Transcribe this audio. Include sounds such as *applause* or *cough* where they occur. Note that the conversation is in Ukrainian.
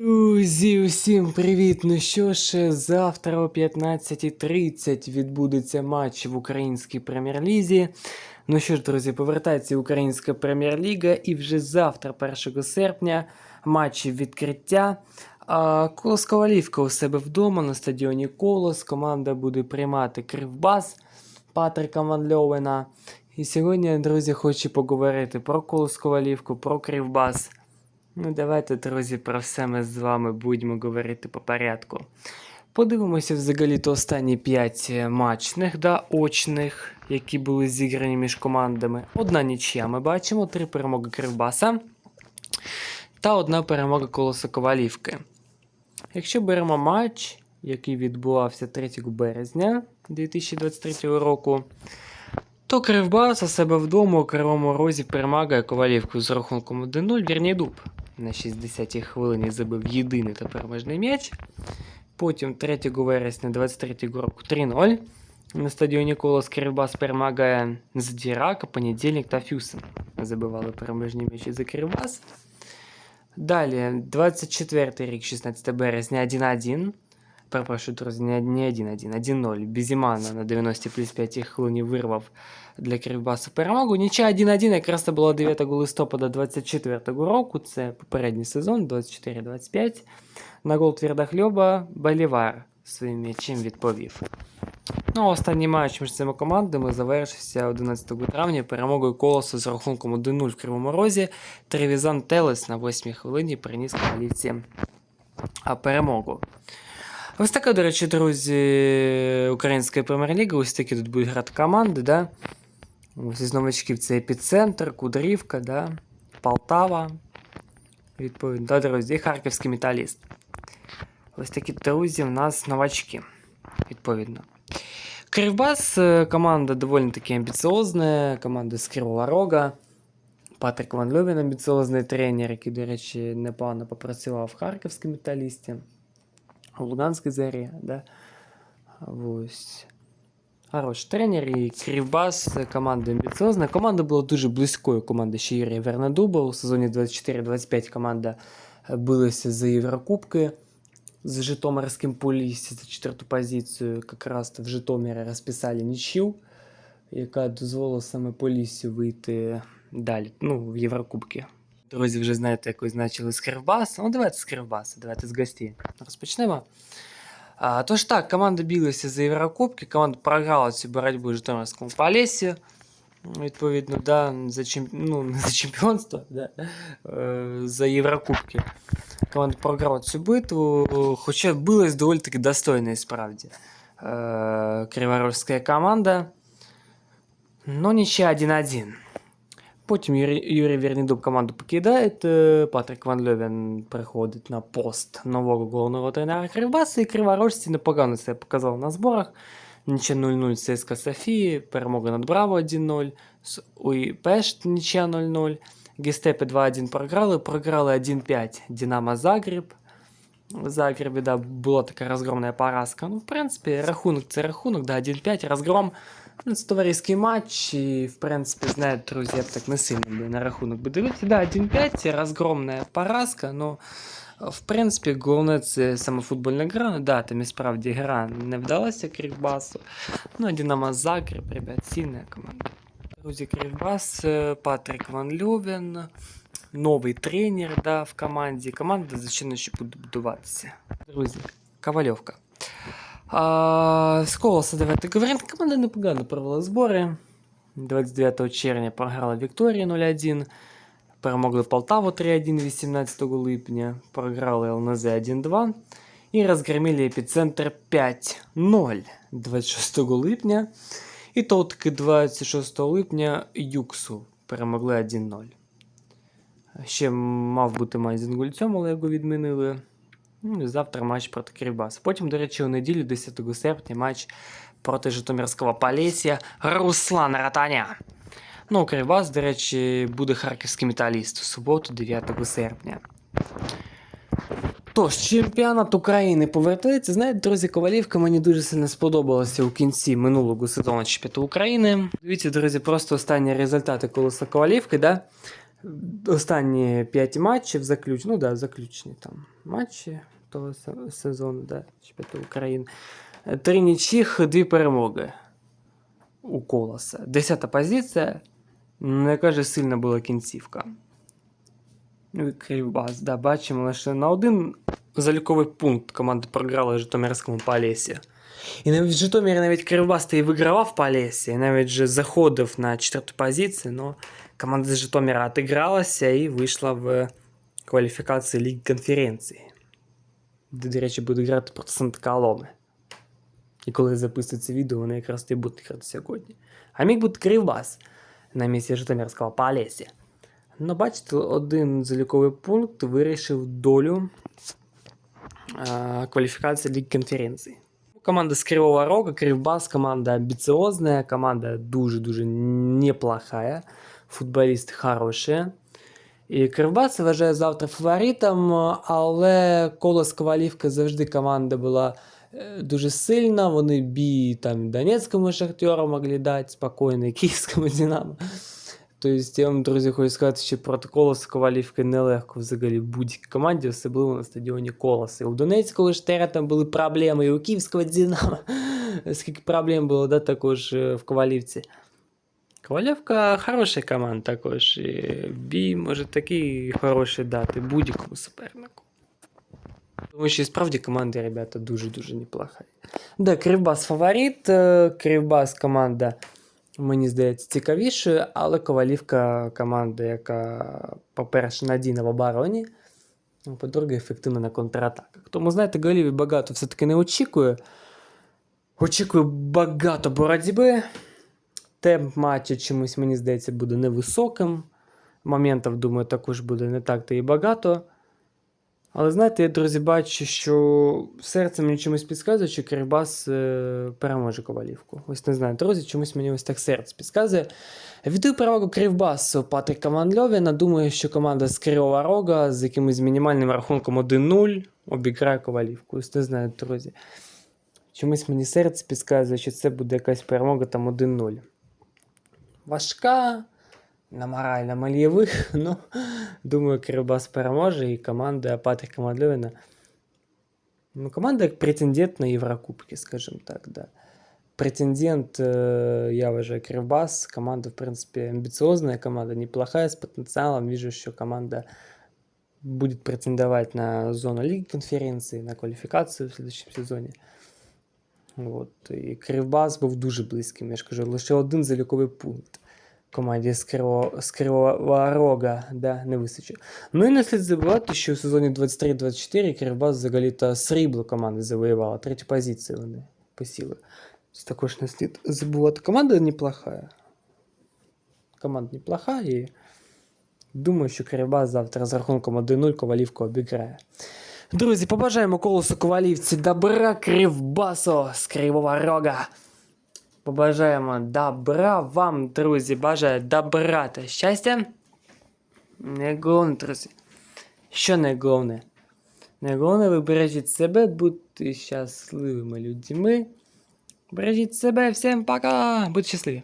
Друзі, усім привіт! Ну що ж, завтра о 15.30 відбудеться матч в українській прем'єр-лізі. Ну що ж, друзі, повертається Українська прем'єр-ліга, і вже завтра, 1 серпня, матчі відкриття. Колос Ковалівка у себе вдома на стадіоні Колос. Команда буде приймати Кривбас Патрика Ван Льовена. І сьогодні, друзі, хочу поговорити про Колос Ковалівку, про Кривбас. Ну, давайте, друзі, про все ми з вами будемо говорити по порядку. Подивимося взагалі-то останні 5 матчних, да, очних, які були зіграні між командами. Одна нічия ми бачимо, три перемоги Кривбаса та одна перемога Колоса Ковалівки. Якщо беремо матч, який відбувався 3 березня 2023 року, то Кривбас у себе вдома у Кривому Розі перемагає Ковалівку з рахунком 1-0, вірні дуб. На 60-й хвилині забив єдиний та переможний м'яч. Потім 3 вересня 23 року 3-0. На стадіоні Колос Кривбас перемагає Здірака, Понедільник та Фюсен. Забивали переможні м'ячі за Кривбас. Далі, 24 рік, 16 березня, 1-1. Перепрошую, друзі, не не 1-1, 1-0. Бізімана на 90 плюс 5 хвилині вирвав для Кривбасу перемогу. Нічия 1-1 якраз це було 9 листопада 24 року. Це попередній сезон, 24-25. На гол Твердохльоба Болівар своїм м'ячем відповів. Ну, останній матч між цими командами завершився 11 травня перемогою колосу з рахунком 1-0 в Кривому Розі. Тревізан Телес на 8 хвилині приніс Ковалівці перемогу. Ось така, до речі, друзі, Українська прем'єр-ліга. Ось такі тут будуть грати команди, да? Ось із новачків це епіцентр, Кудрівка, да? Полтава. Відповідно, да, друзі, і Харківський металіст. Ось такі друзі в нас новачки. Відповідно. Кривбас е, команда доволі таки амбіціозна, команда з Кривого Рога. Патрик Ван Льовін амбіціозний тренер, який, до речі, непогано попрацював в Харківському металісті. в Луганській зарі, да? Ось. Хорош тренер і Кривбас команда амбіціозна. Команда була дуже близькою. Команда ще Юрія Вернадуба. У сезоні 24-25 команда билася за Єврокубки з Житомирським Поліссі за четверту позицію. Якраз в Житомирі розписали нічю, яка дозволила саме Поліссю вийти далі, ну, в Єврокубки. Друзі, вже знаєте, як визначили з Кривбаса. Ну, давайте з Кривбаса, давайте з гостей. Розпочнемо. А, тож так, команда билася за Єврокубки, команда програла цю боротьбу в Житомирському Полесі. Відповідно, да, за, чемп... ну, не *laughs* за чемпіонство, да, е, за Єврокубки. Команда програла цю битву, хоча билась доволі таки достойно і справді. Е, Криворожська команда. Ну, нічия 1-1. Потім Юрій, Юрій Вернідуб команду покидає. е, Патрик Ван Льовен приходить на пост нового головного тренера Кривбаса, і Криворожці непогано себе показали на зборах. Нічия 0-0 з ЦСКА Софії, перемога над Браво 1-0, з УІПЕШ нічия 0-0. Гестепи 2-1 програли, програли 1-5 Динамо Загреб. В Загребі, да, була така розгромна поразка. Ну, в принципі, рахунок це рахунок, да, 1-5, розгром. Ну, це товариський матч, і, в принципі, знаєте, друзі, я б так не сильно на рахунок би дивився. Да, 1-5, розгромна поразка, ну, в принципі, головне це саме футбольна гра. Да, там і справді гра не вдалася Кривбасу. Ну, Динамо Загреб, ребят, сильна команда. Друзі, Кривбас, е, Патрик Ван Льовен, новий тренер да, в команді. Команда, звичайно, ще буде будуватися. Друзі, Ковальовка. А, з Колоса давайте говоримо. Команда непогано провела збори. 29 червня програла Вікторія 0-1. Перемогли Полтаву 3-1 18 липня. Програли ЛНЗ 1-2. І розгромили епіцентр 5-0 26 липня. І то 26 липня Юксу перемогли 1-0. Ще мав бути з але його відмінили. Ну, завтра матч проти Кривбаса. Потім, до речі, у неділю, 10 серпня, матч проти Житомирського Полісся Руслан Ратаня. Ну, Кривбас, до речі, буде харківський металіст у суботу, 9 серпня. Тож, чемпіонат України повертається. Знаєте, друзі, Ковалівка мені дуже сильно сподобалася у кінці минулого сезону чемпіонату України. Дивіться, друзі, просто останні результати колеса Ковалівки, да? Останні 5 матчів заключ... ну, да, заключні там матчі того сезону, да, чемпіонату України. Три нічих, дві перемоги у Колоса. Десята позиція. Не каже, сильна була кінцівка. Ну Кривбас, да, бачимо лише на один заліковий пункт команда програла Житомирському Полесі. І навіть в Житомирі навіть Кривбас та і вигравав Полесі, і навіть же заходив на четверту позицію, але команда з Житомира отигралася і вийшла в кваліфікації Ліги конференції, де, до речі, буде грати проти Санта-Коломи. І коли записую це відео, вони якраз і будуть грати сьогодні. А міг бути Кривбас на місці Житомирського Полесі. Ну, бачите, один заліковий пункт вирішив долю е, квалификации Лиги конференций. Команда с Кривого Рога, Кривбас, команда амбициозная, команда дуже-дуже неплохая, футболісти хороші. І Кривбас вважає завтра фаворитом, але колос Ковалівка завжди команда була е, дуже сильна. Вони бій там Донецькому Шахтеру могли дати спокійно, *laughs* Київському Динамо. Тобто, я вам, друзі, хочу сказати, що проти Колос Ковалівки нелегко взагалі будь-якій команді, особливо на стадіоні Колос. І у Донецького Штера там були проблеми, і у Київського Динамо. *laughs* Скільки проблем було, да, також е, в Ковалівці. Ковалівка хороша команда також. І бій може такий хороший дати будь-якому супернику. Тому що і справді команда, ребята, дуже-дуже неплоха. Да, Кривбас фаворит, е, Кривбас команда мені здається, цікавішою, але Ковалівка команда, яка, по-перше, надійна в обороні, а по-друге, ефективна на контратаках. Тому, знаєте, голів багато все-таки не очікує. Очікую багато боротьби. Темп матчу чомусь, мені здається, буде невисоким. Моментів, думаю, також буде не так-то і багато. Але знаєте, я, друзі, бачу, що серце мені чомусь підказує, що Кирбас е, переможе Ковалівку. Ось не знаю, друзі, чомусь мені ось так серце підказує. Віддаю перевагу Кривбасу Патрика Манльовіна. Думаю, що команда з Кривого Рога з якимось мінімальним рахунком 1-0 обіграє Ковалівку. Ось не знаю, друзі. Чомусь мені серце підказує, що це буде якась перемога там 1-0. Важка, на морально-мальєвих, *laughs* ну, думаю, Кривбас переможе і команда Патрика Мадльовина. Ну, команда як претендент на Єврокубки, скажімо так, да. Претендент, э, я вважаю, Кривбас. Команда, в принципе, амбициозная команда, неплохая, с потенциалом. Вижу, что команда будет претендовать на зону Лиги конференции, на кваліфікацію в следующем сезоні. От. І Кривбас був дуже близьким, я ж кажу, лише один заліковий пункт команді з Рога да, не вистачить. Ну і не слід забувати, що у сезоні 23-24 Кривбас взагалі-то срібло команди завоювала, третю позицію вони посіли. Також не слід забувати. Команда неплохая. Команда неплоха і думаю, що Кривбас завтра з рахунком 1-0 Ковалівку обіграє. Друзі, побажаємо колосу Ковалівці добра Кривбасу з Кривого Рога. Побажаємо добра вам, друзі. Бажаю добра та щастя. Не головне, друзі. Що не головне? Не ви бережіть себе, будьте щасливими людьми. Бережіть себе, всім пока! Будьте щасливі!